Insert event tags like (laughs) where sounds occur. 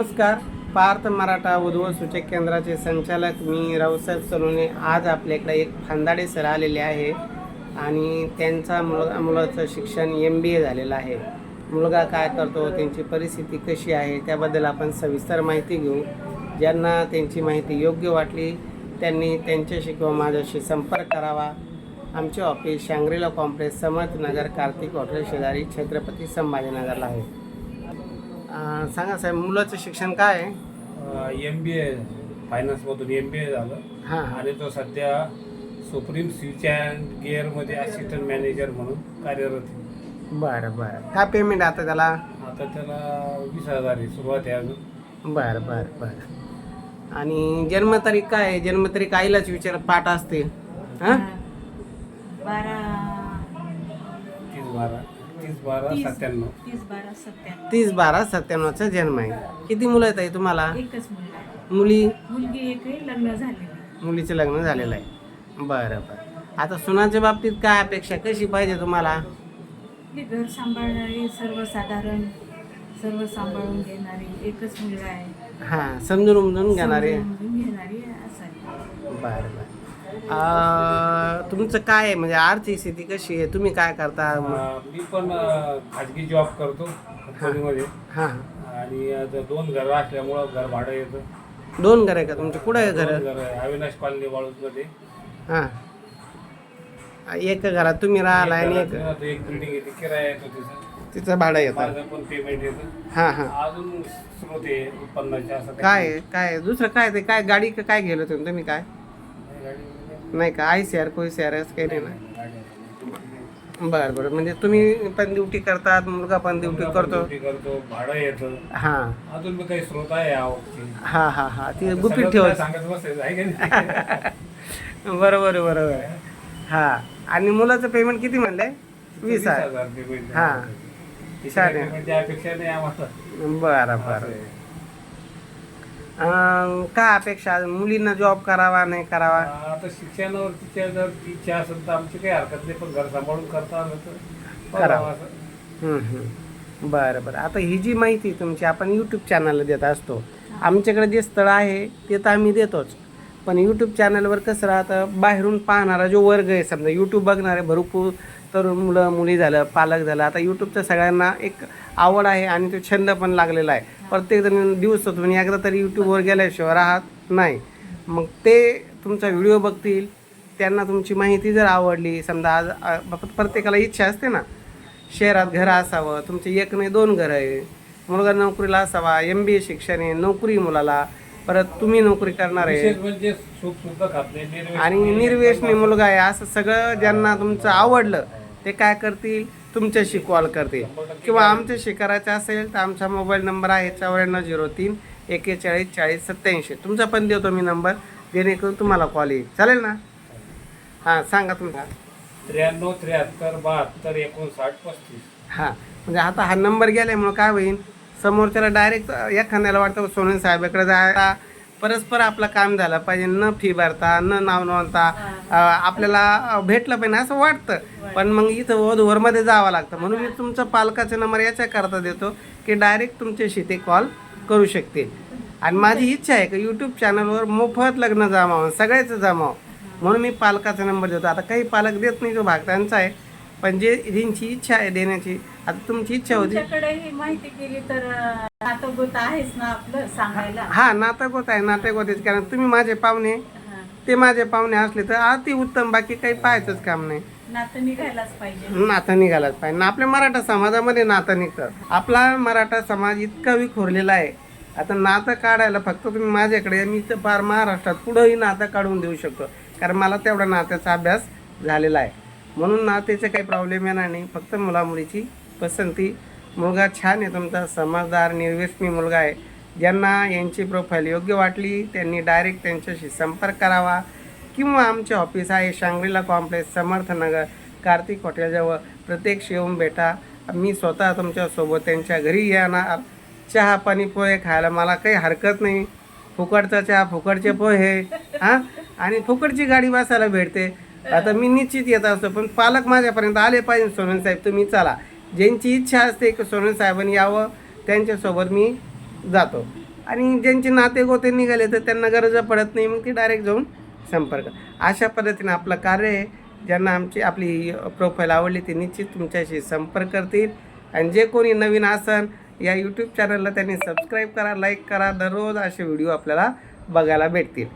नमस्कार. पार्थ मराठा उद्भव सूचक केंद्राचे संचालक मी रावसाहेब सलोने आज आपल्याकडे एक फांदाडे सर आलेले आहे आणि त्यांचा मुलगा मुलाचं शिक्षण एम बी ए झालेलं आहे. मुलगा काय करतो त्यांची परिस्थिती कशी आहे त्याबद्दल आपण सविस्तर माहिती घेऊ. ज्यांना त्यांची माहिती योग्य वाटली त्यांनी त्यांच्याशी किंवा माझ्याशी संपर्क करावा. आमचे office Shangrila complex Samarthnagar Kartik hotel शेजारी छत्रपती संभाजीनगरला आहे. अं, सांगा साहेब मुलाचं शिक्षण काय आहे? एम बी ए फायनान्समधून एम बी ए झालं. हां आणि तो सध्या सुप्रीम स्विच अँड गिअरमध्ये असिस्टंट मॅनेजर म्हणून कार्यरत आहे. बरं बरं. काय पेमेंट आता त्याला? आता त्याला वीस हजार आहे सुरुवात आहे अजून. बरं बरं बरं. आणि जन्मतारीख काय आहे? जन्मतारीख आईलाच विचार पाठ असते हां? बारा. तीस बारा. तीस बारा तीस. सत्त्याण्णव. तीस बारा सत्त्याण्णव. तीस बारा सत्त्याण्णवचा जन्म आहे. किती मुलं आहेत ताई तुम्हाला? एकच मुलगा आहे. मुली? मुलगी एक आहे लग्न झालेली मुलीचं लग्न झालेलं आहे. बरं बरं. आता सुनाच्या बाबतीत काय अपेक्षा कशी पाहिजे तुम्हाला? घर सांभाळणारी सर्वसाधारण सर्व सांभाळून घेणारी एकच मुलगा आहे. हां समजून उमजून घेणारे. समजून घेणारी असावी बरं बरं. अं, तुमचं काय आहे? म्हणजे आर्थिक स्थिती कशी आहे? तुम्ही काय करता? अं, मी पण अं, खाजगी जॉब करतो कंपनीमध्ये. हां. आणि आता दोन घरं असल्यामुळं घर भाडं येतं. दोन घर आहे का तुमचे? कुठं आहे घर? दोन घरं आहे. अविनाश कॉलनी वाळूजमध्ये. हां. एक घरात तुम्ही राहिला आणि एक एक घरात आता एक बिल्डिंग येते किराया येतो तिचा तिचं भाडं येतं. माझं पण पेमेंट येतं. हां हां. अजून स्रोत आहे उत्पन्नाचे असं काय आहे? काय आहे? दुसरं काय ते? काय गाडी का काय गेलं तुम्ही? तुम्ही काय? गाडी नाही का? आय सी आर कोई सी आर असं काही नाही ना. बरं बरं. म्हणजे तुम्ही पण ड्युटी करतात मुलगा पण ड्युटी करतो. करतो भाडं येतं. हां. अजून बी काही स्रोत आहे हां हां हां. ती गुपित सगळं ठेवत. काय सांगत बसायचं आहे का नाही? (laughs) बरोबर बरोबर. हां. आणि मुलाचं पेमेंट किती म्हणलंय वीस हजार. हा. payment ची अपेक्षा नाही आम्हाला. बरं बरं. अं, काय अपेक्षा मुलींना जॉब करावा नाही करावा आता शिक्षणावर तिच्या जर इच्छा असेल तर आमची काही हरकत नाही पण घर सांभाळून करता आलं तर करावं. करावं असं. हम्म, हम्म. बरं बरं आता ही जी माहिती तुमची आपण यूट्यूब चॅनलला देत असतो आमच्याकडे जे स्थळ आहे ते तर आम्ही देतोच पण यूट्यूब चॅनलवर कसं राहतं बाहेरून पाहणारा जो वर्ग आहे समजा यूट्यूब बघणारे भरपूर तरुण मुलं मुली झालं पालक झालं आता यूट्यूबचं सगळ्यांना एक आवड आहे आणि तो छंद पण लागलेला आहे. प्रत्येकजण दिवसातून एकदा तरी यूट्यूबवर गेल्याशिवाय राहत नाही. मग ते तुमचा व्हिडिओ बघतील त्यांना तुमची माहिती जर आवडली समजा आज प्रत्येकाला इच्छा असते ना शहरात घर असावं तुमचे एक नाही दोन घर आहे मुलगा नोकरीला असावा एम बी ए शिक्षण आहे नोकरी मुलाला परत तुम्ही नोकरी करणार आहे. म्हणजे आणि निर्व्यसनी मुलगा आहे असं सगळं ज्यांना तुमचं आवडलं ते काय करतील? तुमच्याशी कॉल करतील. किंवा आमच्याशी करायचं असेल तर आमचा मोबाईल नंबर आहे चौऱ्याण्णव झिरो तीन एकेचाळीस चाळीस सत्याऐंशी तुमचा पण देतो मी नंबर जेणेकरून तुम्हाला कॉल येईल. चालेल ना? हां सांगा तुमचा. त्र्याण्णव त्र्याहत्तर बहात्तर एकोणसाठ पस्तीस. हां म्हणजे आता हा नंबर गेल्यामुळं काय होईल? समोरच्याला डायरेक्ट एखाद्याला वाटतं सोनन साहेबाकडे जायला परस्पर आपलं काम झालं पाहिजे न फी भरता न नाव नोंदता. आपल्याला भेटलं पाहिजे असं वाटतं. पण मग इथं वधूवरमध्ये जावं लागतं. म्हणून मी तुमचा पालकाचा नंबर याच्याकरता देतो की डायरेक्ट तुमच्याशी ते कॉल करू शकते आणि माझी इच्छा आहे की यूट्यूब चॅनलवर मोफत लग्न जमावं सगळ्याचं जमावं. म्हणून मी पालकाचा नंबर देतो. आता काही पालक देत नाही तो भाग त्यांचा आहे. पण जे ज्यांची इच्छा आहे देण्याची आता तुमची इच्छा होती. ही माहिती केली तर आहेच ना आपलं सांगायला? हा होत आहे नाटक होतेच कारण तुम्ही माझे पाहुणे. ते माझे पाहुणे असले तर अति उत्तम बाकी काही पाहायचंच काम नाही. नातं निघायलाच पाहिजे. नातं निघालाच पाहिजे. आणि आपल्या मराठा समाजामध्ये नातं निघतं. आपला मराठा समाज इतका विखुरलेला आहे. आता नातं काढायला फक्त तुम्ही माझ्याकडे मी तर फार महाराष्ट्रात पुढंही नातं काढून देऊ शकतो. कारण मला तेवढा नात्याचा अभ्यास झालेला आहे. म्हणून नातेचे काही प्रॉब्लेम येणार नाही. फक्त मुलामुलीची पसंती मुलगा छान आहे तुमचा समजदार निर्व्यसनी मुलगा आहे. ज्यांना यांची प्रोफाईल योग्य वाटली त्यांनी डायरेक्ट त्यांच्याशी संपर्क करावा. किंवा आमचे ऑफिस आहे शांग्रीला कॉम्प्लेक्स समर्थनगर कार्तिक हॉटेलजवळ प्रत्यक्ष येऊन भेटा. मी स्वतः तुमच्यासोबत त्यांच्या घरी येणार. चहा पाणी पोहे खायला मला काही हरकत नाही. फुकटचा चहा फुकटचे पोहे हां? आणि फुकटची गाडी बसायला भेटते. आता मी निश्चित येत असतो पण पालक माझ्यापर्यंत आले पाहिजे सोनन साहेब तुम्ही चला. ज्यांची इच्छा असते की सोनन साहेबांनी यावं त्यांच्यासोबत मी जातो. आणि ज्यांचे नाते गोते निघाले तर त्यांना गरज पडत नाही मग ते डायरेक्ट जाऊन संपर्क. अशा पद्धतीने आपलं कार्य आहे. ज्यांना आमची आपली प्रोफाईल आवडली ते निश्चित तुमच्याशी संपर्क करतील. आणि जे कोणी नवीन असन या यूट्यूब चॅनलला त्यांनी सबस्क्राईब करा लाईक करा. दररोज असे व्हिडिओ आपल्याला बघायला भेटतील.